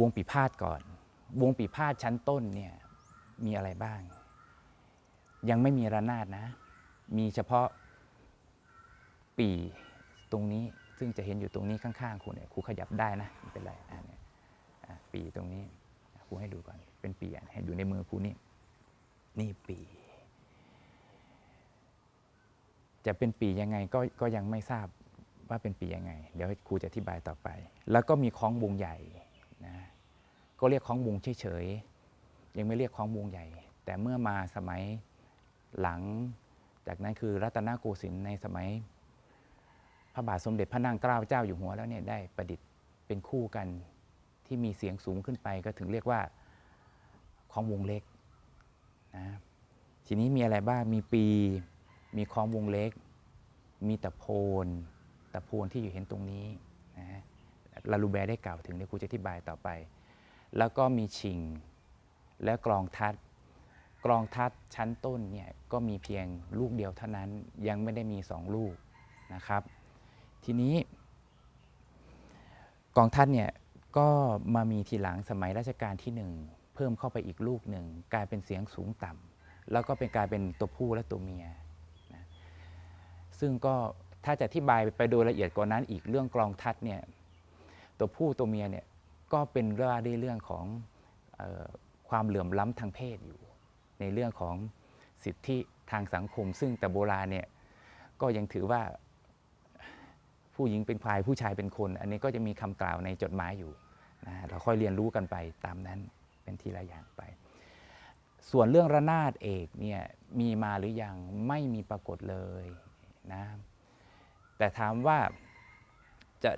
วงปีพาดก่อน วงปีพาดชั้นต้นเนี่ยมีอะไรบ้าง ยังไม่มีระนาดนะ มีเฉพาะปีตรงนี้ซึ่งจะเห็นอยู่ตรงนี้ข้างๆครูเนี่ยครูขยับได้นะไม่เป็นไรอ่าเนี่ยอะปีตรงนี้ครูให้ดูก่อนเป็นปีอะให้อยู่ในมือครูนี่นี่ปี จะเป็นปียังไงก็ก็ยังไม่ทราบว่าเป็นปียังไง เดี๋ยวครูจะอธิบายต่อไป แล้วก็มีคล้องวงใหญ่ นะก็เรียกคล้องวงเฉยๆยังไม่เรียกคล้องวงใหญ่ แต่เมื่อมาสมัยหลัง จากนั้นคือรัตนโกสินทร์ในสมัย พระบาทสมเด็จพระนางเกล้าเจ้าอยู่หัวแล้วเนี่ยได้ประดิษฐ์เป็นคู่กันที่มีเสียงสูงขึ้นไปก็ถึงเรียกว่าคล้องวงเล็กนะทีนี้มีอะไรบ้างมีปีมีคล้องวงเล็ก มีตะโพนตะโพนที่อยู่เห็นตรงนี้นะฮะ ลาลูแบร์ได้กล่าวถึงเดี๋ยวครูจะอธิบายต่อไป แล้วก็มีชิงและกลองทัดกลองทัดชั้นต้นเนี่ยก็มีเพียงลูกเดียวเท่านั้นยังไม่ได้มีสองลูกนะครับ ทีนี้ กองทัดเนี่ยก็มามีทีหลังสมัยรัชกาลที่หนึ่งเพิ่มเข้าไปอีกลูกหนึ่งกลายเป็นเสียงสูงต่ำแล้วก็เป็นกลายเป็นตัวผู้และตัวเมียซึ่งก็ถ้าจะอธิบายไปโดยละเอียดกว่านั้นอีกเรื่องกลองทัดเนี่ย ตัวผู้ตัวเมียเนี่ยก็เป็นเรื่องในเรื่องของออความเหลื่อมล้ำทางเพศอยู่ ในเรื่องของสิทธิทางสังคม ซึ่งแต่โบราณเนี่ยก็ยังถือว่าผู้หญิงเป็นควายผู้ชายเป็นคน อันนี้ก็จะมีคำกล่าวในจดหมายอยู่นะเราค่อยเรียนรู้กันไปตามนั้นเป็นทีละอย่างไป ส่วนเรื่องระนาดเอกเนี่ยมีมาหรือยังไม่มีปรากฏเลยนะแต่ถามว่าจะ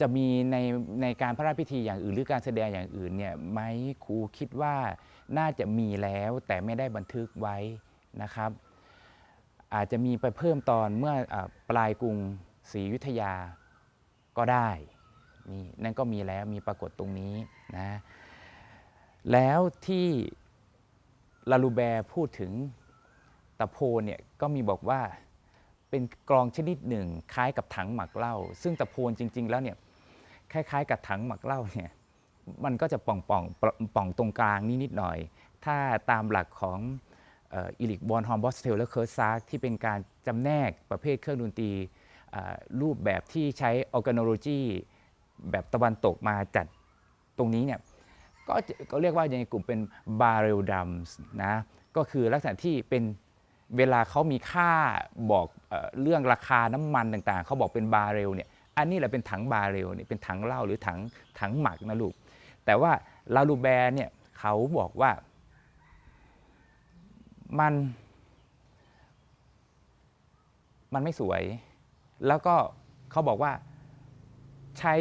จะมีในในการพระราชพิธีอย่างอื่น หรือการแสดงอย่างอื่นเนี่ยไหมครูคิดว่าน่าจะมีแล้วแต่ไม่ได้บันทึกไว้นะครับ อาจจะมีไปเพิ่มตอนเมื่ออปลายกรุงศรีอยุธยาก็ได้นี่นั่นก็มีแล้วมีปรากฏตรงนี้นะแล้วที่ลาลูแบร์พูดถึงตะโพนเนี่ยก็มีบอกว่าเป็นกลองชนิดหนึ่ง คล้ายกับถังหมักเหล้าซึ่งตะโพนจริง ๆ แล้วเนี่ย คล้ายๆ กับถังหมักเหล้าเนี่ยมันก็จะป่องป่องๆป่องตรงกลางนิดๆหน่อย ถ้าตามหลักของอิลิกบอลฮอมบอสเทลและเคิร์ซาร์ที่เป็นการจำแนกประเภทเครื่องดนตรีรูปแบบที่ใช้ออแกโนโลจีแบบตะวันตกมาจัดตรงนี้เนี่ยก็ก็เรียกว่าในกลุ่มเป็นบา r เรลดัมส์นะก็คือลักษณะที่เป็นเวลาเขามีค่าบอกเอเรื่องราคาน้ำมันต่างๆ เขาบอกเป็นบาร์เรลเนี่ย อันนี้แหละเป็นถังบาเรลเนี่ยเป็นถังเหล้าหรือถังถังหมักนะลูก แต่ว่าลาลูแบร์เนี่ยเขาบอกว่ามัน มันไม่สวย แล้วก็เขาบอกว่าใช้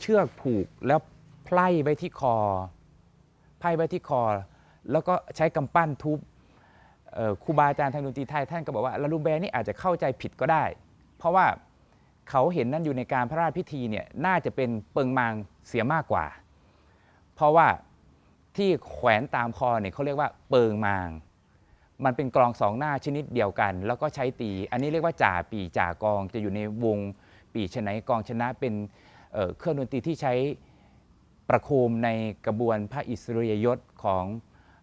เชือกผูกแล้วไพล่ไว้ที่คอไพล่ไว้ที่คอ แล้วก็ใช้กำปั้นทุบครูบาอาจารย์ทางดนตรีไทยท่านก็บอกว่าลาลูแบร์นี่อาจจะเข้าใจผิดก็ได้ เพราะว่า เขาเห็นนั่นอยู่ในการพระราชพิธีเนี่ยน่าจะเป็นเปิงมางเสียมากกว่า เพราะว่าที่แขวนตามคอเนี่ยเขาเรียกว่าเปิงมาง มันเป็นกลองสองหน้าชนิดเดียวกัน แล้วก็ใช้ตี อันนี้เรียกว่าจ่าปีจ่ากองจะอยู่ในวงปีชนะกองชนะเป็นเเครื่องดนตรีที่ใช้ประโคมในกระบวนพระอิสริยยศของ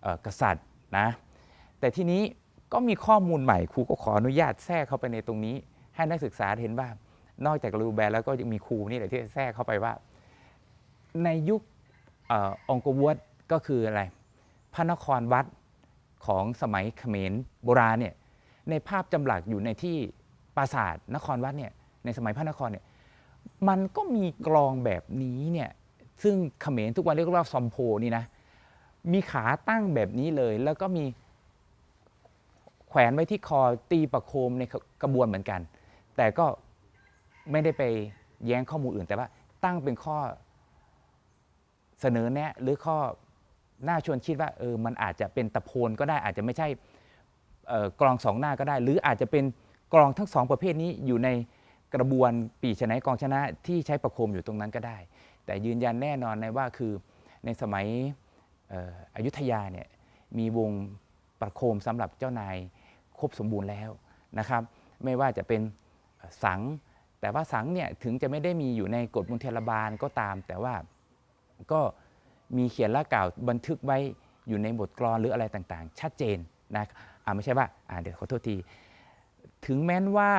ออกษัตริย์นะแต่ที่นี้ก็มีข้อมูลใหม่ครูก็ขออนุญาตแทรกเข้าไปในตรงนี้ ให้นักศึกษาเห็นว่า นอกจากรูแบร์แล้วก็ยังมีครูนี่แหละที่แทรกเข้าไปว่า ในยุคออองกวดก็คืออะไร พระนครวัดของสมัยเขมรโบราณเนี่ยในภาพจำหลักอยู่ในที่ปราสาทนครวัดเนี่ยในสมัยพระนครเนี่ยมันก็มีกลองแบบนี้เนี่ยซึ่งเขมรทุกวันเรียกว่าซอมโพนี่นะมีขาตั้งแบบนี้เลย แล้วก็มีแขวนไว้ที่คอตีประโคมในกระบวนเหมือนกัน แต่ก็ ไม่ได้ไปแย้งข้อมูลอื่น แต่ว่าตั้งเป็นข้อเสนอแนะ หรือข้อน่าชวนคิดว่าเออมันอาจจะเป็นตะโพนก็ได้อาจจะไม่ใช่กลองสองหน้าก็ได้ หรืออาจจะเป็นกลองทั้งสองประเภทนี้อยู่ในกระบวนปีชนะกองชนะที่ใช้ประโคมอยู่ตรงนั้นก็ได้ แต่ยืนยันแน่นอนในว่าคือในสมัยอยุธยาเนี่ยมีวงประโคมสำหรับเจ้านายครบสมบูรณ์แล้วนะครับ ไม่ว่าจะเป็นสัง แต่ว่าสังเนี่ยถึงจะไม่ได้มีอยู่ในกฎมลเทรบาลก็ตาม แต่ว่าก็มีเขียนละกล่าวบันทึกไว้อยู่ในบทกลอนหรืออะไรต่างๆ ชัดเจนนะอ่าไม่ใช่ว่าอ่าเดี๋ยวขอโทษที ถึงแม้นว่า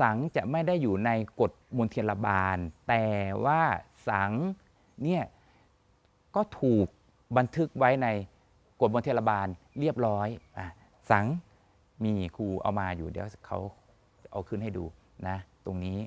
สังจะไม่ได้อยู่ในกฎมลเทรบาล แต่ว่าสังเนี่ยก็ถูกบันทึกไว้ในกฎมลเทรบาลเรียบร้อยอะสังมีครูเอามาอยู่เดี๋ยวเขาเอาขึ้นให้ดูนะ ตรงนี้